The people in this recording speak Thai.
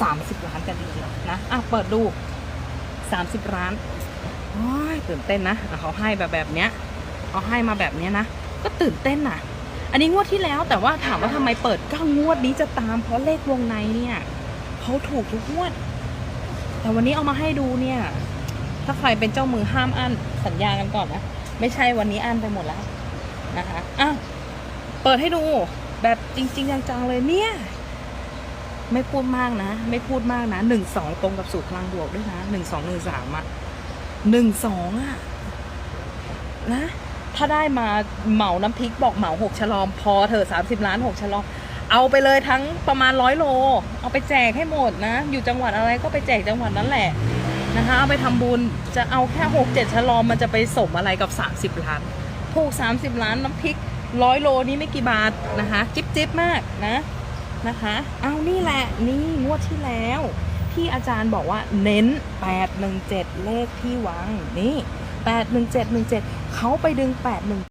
30 ล้านกันเดียนะอะเปิดดู 30 ล้านโอ้ยตื่นเต้นนะเขาให้แบบแบบเนี้ยเขาให้มาแบบเนี้ยนะ ก็ตื่นเต้นน่ะ อันนี้งวดที่แล้วแต่ว่าถามว่าทำไมเปิดก้างวดนี้จะตามเพราะเลขวงในเนี่ยเขาถูกทุกงวด แต่วันนี้เอามาให้ดูเนี่ย ถ้าใครเป็นเจ้ามือห้ามอั้นสัญญากันก่อนนะ ไม่ใช่วันนี้อั้นไปหมดแล้วนะคะอะเปิดให้ดูแบบจริง ๆ จังๆเลยเนี่ย ไม่พูดมากนะ ไม่พูดมากนะหนึ่งสองตรงกับสูตรพลังบวกด้วยนะหนึ่งสองหนึ่งสามอะหนึ่งสองอะนะ ถ้าได้มาเหมาน้ำพริกบอกเหมาหกฉลอม พอเถอะสามสิบล้านหกฉลอม เอาไปเลยทั้งประมาณร้อยโล เอาไปแจกให้หมดนะ อยู่จังหวัดอะไรก็ไปแจกจังหวัดนั้นแหละนะคะเอาไปทำบุญจะเอาแค่หกเจ็ดฉลอมมันจะไปสมอะไรกับสามสิบล้านถูกสามสิบล้านน้ำพริกร้อยโลนี้ไม่กี่บาทนะคะ จิ๊บจิ๊บมากนะ นะคะเอานี่แหละนี่งวดที่แล้ว ที่อาจารย์บอกว่าเน้น 817 เลขที่วังนี่ 81717 เขาไปดึง 81